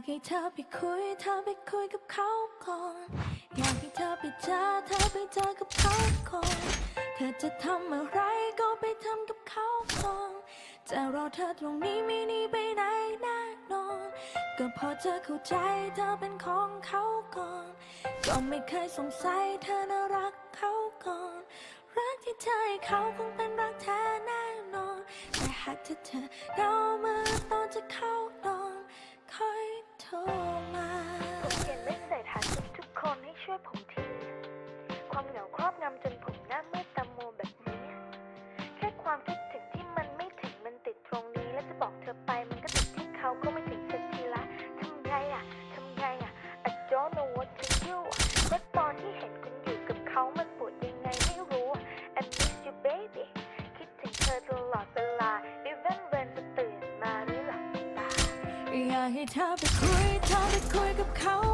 ากให้เธอไปคุย เธอไปคุยกับเขาก่อน อยากให้เธอไปเจอ เธอไปเจอกับเขาก่อน เธอจะทำอะไรก็ไปทำกับเขาก่อนจะรอเธอตรงนี้ไม่หนีไปไหนแน่นอน ก็พอเธอเข้าใจเธอเป็นของเขาก่อน ก็ไม่เคยสงสัยเธอน่ารักเขาก่อน รักที่เธอให้เขาคงเป็นรักแท้แน่นอน แต่หากที่เธอเหงาเมื่อตอนจะเข้า ความคิดถึงที่มันไม่ถึงมันติดตรงนี้ แล้วจะบอกเธอไปมันก็ติดที่เขาก็ไม่ถึงสักทีละทำไงอะทำไงอะ I don't know what to do เมื่อตอนที่เห็นคุณอยู่กับเขามันปวดยังไงไม่รู้ I miss you baby คิดถึงเธอตลอดเวลา even when จะตื่นมาหรือหลับตาอยากให้เธอไปคุยเธอไปคุยกับเขา